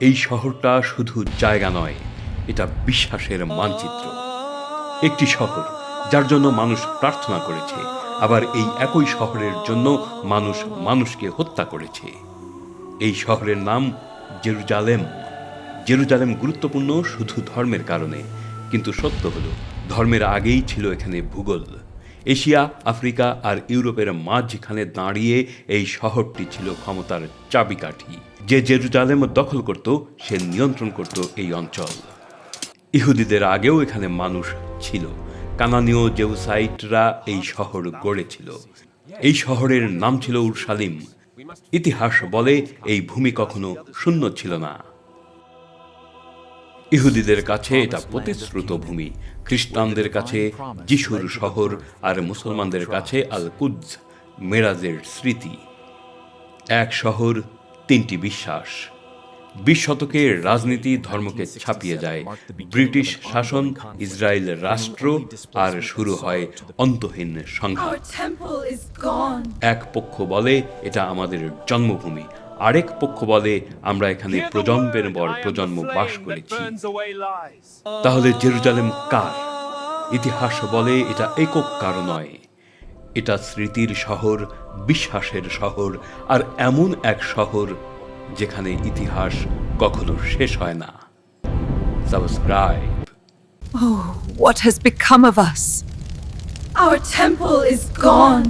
এই শহরটা শুধু জায়গা নয়, এটা বিশ্বাসের মানচিত্র। একটি শহর যার জন্য মানুষ প্রার্থনা করেছে, আবার এই একই শহরের জন্য মানুষ মানুষকে হত্যা করেছে। এই শহরের নাম জেরুজালেম। জেরুজালেম গুরুত্বপূর্ণ শুধু ধর্মের কারণে, কিন্তু সত্য হলো, ধর্মের আগেই ছিল এখানে ভূগোল। এশিয়া, আফ্রিকা আর ইউরোপের মাঝখানে দাঁড়িয়ে এই শহরটি ছিল ক্ষমতার চাবিকাঠি। যে জেরুজালেম দখল করত, সে নিয়ন্ত্রণ করত এই অঞ্চল। ইহুদিদের আগেও এখানে মানুষ ছিল। কানানীয় জেউসাইটরা এই শহর গড়েছিল। এই শহরের নাম ছিল উরসালিম ইতিহাস বলে এই ভূমি কখনো শূন্য ছিল না। ইহুদিদের কাছে এটা প্রতিশ্রুত ভূমি খ্রিস্টানদের কাছে যিশুর শহর আর মুসলমানদের কাছে আল কুদ্স মেরাজের স্মৃতি। এক শহর তিনটি বিশ্বাস। বিশ শতকের রাজনীতি ধর্মকে ছাপিয়ে যায়। ব্রিটিশ শাসন ইসরায়েল রাষ্ট্র আর শুরু হয় অন্তহীন সংঘাত. এক পক্ষ বলে এটা আমাদের জন্মভূমি আরেক পক্ষ বলে আমরা এখানে প্রজন্মের পর প্রজন্ম বাস করেছি। তাহলে জেরুজালেম কার? ইতিহাস বলে এটা একক কারও নয়। এটা স্মৃতির শহর বিশ্বাসের শহর আর এমন এক শহর যেখানে ইতিহাস কখনো শেষ হয় না। Subscribe. Oh, what has become of us? Our temple is gone.